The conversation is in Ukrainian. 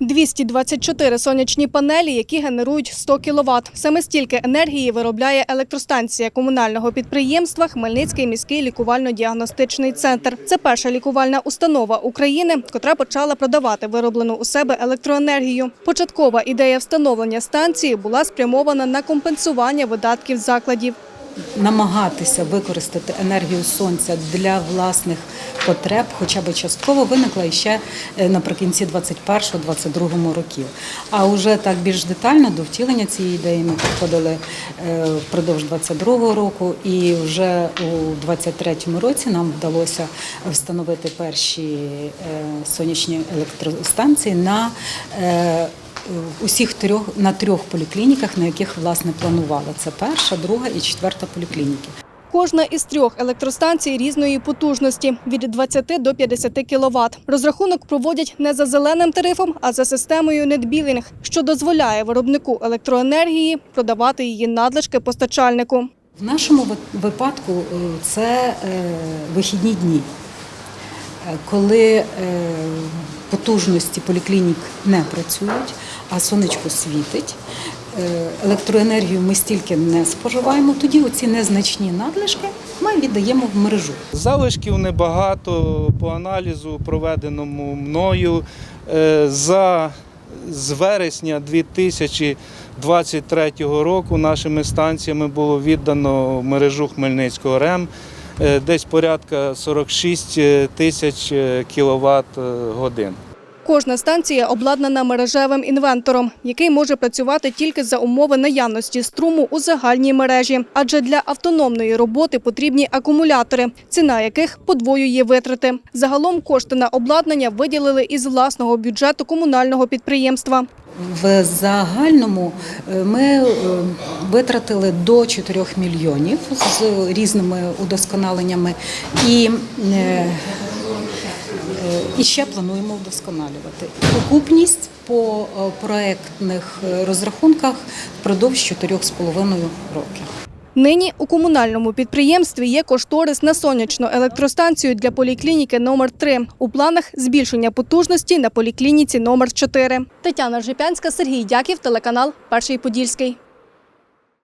224 сонячні панелі, які генерують 100 кВт. Саме стільки енергії виробляє електростанція комунального підприємства Хмельницький міський лікувально-діагностичний центр. Це перша лікувальна установа України, котра почала продавати вироблену у себе електроенергію. Початкова ідея встановлення станції була спрямована на компенсування видатків закладів. Намагатися використати енергію сонця для власних потреб, хоча б частково виникла іще е, наприкінці 21-22 років. А вже так більш детально до втілення цієї ідеї ми підходили е, впродовж 22 року, і вже у 23-му році нам вдалося встановити перші е, сонячні електростанції на усіх трьох на трьох поліклініках, на яких власне планували. Це перша, друга і четверта поліклініки. Кожна із трьох електростанцій різної потужності від 20 до 50 кВт. Розрахунок проводять не за зеленим тарифом, а за системою NetBilling, що дозволяє виробнику електроенергії продавати її надлишки постачальнику. В нашому випадку е, це е, вихідні дні, Е, коли е, потужності поліклінік не працюють, а сонечко світить. е, Електроенергію ми стільки не споживаємо, тоді оці незначні надлишки ми віддаємо в мережу. Залишків небагато по аналізу, проведеному мною. Е, За з вересня 2023 року нашими станціями було віддано в мережу Хмельницького РЕМ е, десь порядка 46 тисяч кВт годин. Кожна станція обладнана мережевим інвентором, який може працювати тільки за умови наявності струму у загальній мережі. Адже для автономної роботи потрібні акумулятори, ціна яких подвоює витрати. Загалом кошти на обладнання виділили із власного бюджету комунального підприємства. В загальному е, ми е, витратили до 4 мільйонів з різними удосконаленнями і, е, і ще плануємо вдосконалювати. Окупність по е, проектних е, розрахунках впродовж 4,5 років. Нині у комунальному підприємстві є кошторис на сонячну електростанцію для поліклініки номер 3 У планах збільшення потужності на поліклініці номер 4 Тетяна Ржепянська, Сергій Дяків, телеканал Перший Подільський.